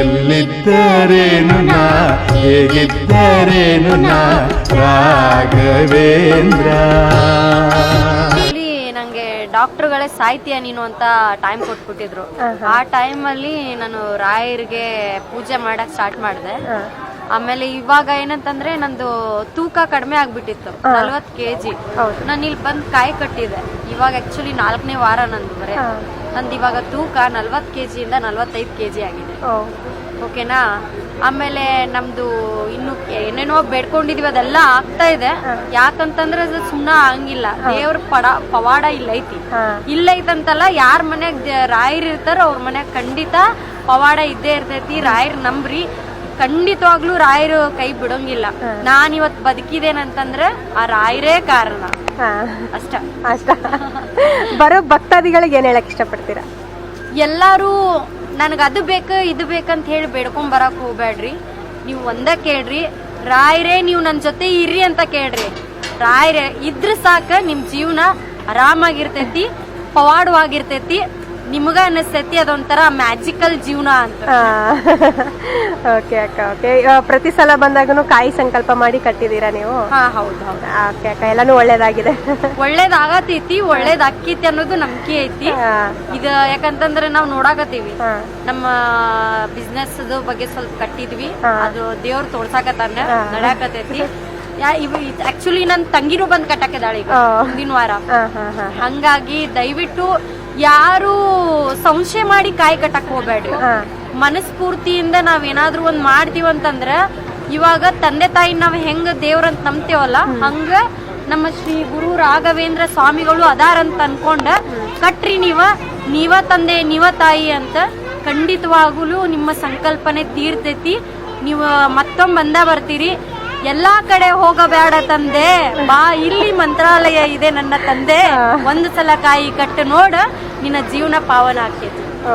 ಎಲ್ಲಿದ್ದರೇನು ನಾ ಹೇಗಿದ್ದರೇನು ನಾ ರಾಘವೇಂದ್ರ. ಇಲ್ಲಿ ನಂಗೆ ಡಾಕ್ಟರ್ಗಳೇ ಸಾಹಿತ್ಯ ನೀನು ಅಂತ ಟೈಮ್ ಕೊಟ್ಬಿಟ್ಟಿದ್ರು. ಆ ಟೈಮಲ್ಲಿ ನಾನು ರಾಯರಿಗೆ ಪೂಜೆ ಮಾಡಕ್ ಸ್ಟಾರ್ಟ್ ಮಾಡಿದೆ. ಆಮೇಲೆ ಇವಾಗ ಏನಂತಂದ್ರೆ ನಂದು ತೂಕ ಕಡಿಮೆ ಆಗ್ಬಿಟ್ಟಿತ್ತು ನಲ್ವತ್ ಕೆಜಿ. ನಾನು ಇಲ್ಲಿ ಬಂದ್ ಕಾಯಿ ಕಟ್ಟಿದೆ. ಇವಾಗ ಆಕ್ಚುಲಿ ನಾಲ್ಕನೇ ವಾರ ನಂದು ಬರೇ. ನಂದು ಇವಾಗ ತೂಕ ಕೆ ಜಿಯಿಂದ ನಲ್ವತ್ತೈದು ಕೆಜಿ ಆಗಿದೆ. ಓಕೆನಾ? ಆಮೇಲೆ ನಮ್ದು ಇನ್ನು ಏನೇನೋ ಬೇಡ್ಕೊಂಡಿದೀವಿ ಅದೆಲ್ಲ ಆಗ್ತಾ ಇದೆ. ಯಾಕಂತಂದ್ರೆ ಅದು ಸುಮ್ಮನೆ ಹಂಗಿಲ್ಲ ದೇವ್ರ ಪಡ ಪವಾಡ ಇಲ್ಲ ಐತಿ. ಇಲ್ಲ ಐತಂತಲ್ಲ ಯಾರ ಮನ್ಯಾಗ ರಾಯರ್ ಇರ್ತಾರೋ ಅವ್ರ ಮನ್ಯಾಗ ಖಂಡಿತ ಪವಾಡ ಇದ್ದೇ ಇರ್ತೈತಿ. ರಾಯರ್ ನಂಬ್ರಿ. ಖಂಡಿತವಾಗ್ಲೂ ರಾಯರು ಕೈ ಬಿಡೋಂಗಿಲ್ಲ. ನಾನ್ ಇವತ್ ಬದುಕಿದೇನಂತಂದ್ರೆ ಆ ರಾಯರೇ ಕಾರಣ. ಅಷ್ಟ. ಅಷ್ಟ. ಬರೋ ಭಕ್ತಾದಿಗಳಿಗೆ ಏನ್ ಹೇಳಕ್ ಇಷ್ಟಪಡ್ತೀರಾ? ಎಲ್ಲಾರು ನನಗೆ ಅದು ಬೇಕು ಇದು ಬೇಕಂತ ಹೇಳಿ ಬೇಡ್ಕೊಂಡ್ ಬರಕ್ ಹೋಗ್ಬೇಡ್ರಿ ನೀವು ಒಂದ ಕೇಳ್ರಿ ರಾಯರೇ ನೀವು ನನ್ನ ಜೊತೆ ಇರ್ರಿ ಅಂತ ಕೇಳ್ರಿ. ರಾಯರೇ ಇದ್ರ ಸಾಕ ನಿಮ್ ಜೀವನ ಆರಾಮಾಗಿರ್ತೈತಿ ಪವಾಡವಾಗಿರ್ತೈತಿ. ನಿಮಗ ಅನಿಸ್ತೈತಿ ಅದೊಂಥರ ಮ್ಯಾಜಿಕಲ್ ಜೀವನ ಅಂತ. ಓಕೆ ಅಕ್ಕ ಓಕೆ ಪ್ರತಿ ಸಲ ಬಂದಾಗನು ಕಾಯಿ ಸಂಕಲ್ಪ ಮಾಡಿ ಕಟ್ಟಿದೀರಾ ನೀವು? ಹಾ ಹೌದು ಹೌದು. ಓಕೆ ಅಕ್ಕ ಎಲ್ಲಾನು ಒಳ್ಳೇದಾಗಿದೆ. ಒಳ್ಳೇದಾಗತೈತಿ ಒಳ್ಳೇದ್ ಅಕ್ಕೈತಿ ಅನ್ನೋದು ನಂಬಿಕೆ ಐತಿ. ಇದ ಯಾಕಂತಂದ್ರೆ ನಾವು ನೋಡಾಕತ್ತೀವಿ. ನಮ್ಮ ಬಿಸ್ನೆಸ್ ಬಗ್ಗೆ ಸ್ವಲ್ಪ ಕಟ್ಟಿದ್ವಿ. ಅದು ದೇವ್ರ ತೋರ್ಸಾಕತ್ತಾನ ನಡ್ಯಾಕತೈತಿ. ಇವ್ ಆಕ್ಚುಲಿ ನನ್ ತಂಗಿನೂ ಬಂದ್ ಕಟ್ಟಾಕಿದಾಳ ಈಗ. ಮುಂದಿನ ವಾರ. ಹಂಗಾಗಿ ದಯವಿಟ್ಟು ಯಾರು ಸಂಶಯ ಮಾಡಿ ಕಾಯಿ ಕಟ್ಟಕ್ ಹೋಗ್ಬೇಡ್ರಿ. ಮನಸ್ಫೂರ್ತಿಯಿಂದ ನಾವ್ ಏನಾದ್ರೂ ಒಂದ್ ಮಾಡ್ತೀವಿ ಅಂತಂದ್ರ ಇವಾಗ ತಂದೆ ತಾಯಿ ನಾವ್ ಹೆಂಗ ದೇವ್ರಂತ ನಂಬ್ತೇವಲ್ಲ ಹಂಗ ನಮ್ಮ ಶ್ರೀ ಗುರು ರಾಘವೇಂದ್ರ ಸ್ವಾಮಿಗಳು ಅದಾರಂತ ಅನ್ಕೊಂಡ ಕಟ್ರಿ ನೀವ ನೀವ ತಂದೆ ನೀವ ತಾಯಿ ಅಂತ ಖಂಡಿತವಾಗಲೂ ನಿಮ್ಮ ಸಂಕಲ್ಪನೆ ತೀರ್ತೈತಿ. ನೀವು ಮತ್ತೊಮ್ಮೆ ಬಂದ ಬರ್ತೀರಿ. ಎಲ್ಲಾ ಕಡೆ ಹೋಗಬೇಡ ತಂದೆ. ಬಾ ಇಲ್ಲಿ ಮಂತ್ರಾಲಯ ಇದೆ ನನ್ನ ತಂದೆ. ಒಂದು ಸಲ ಕಾಯಿ ಕಟ್ಟು ನೋಡ ನಿನ್ನ ಜೀವನ ಪಾವನ ಆಕೇತಿ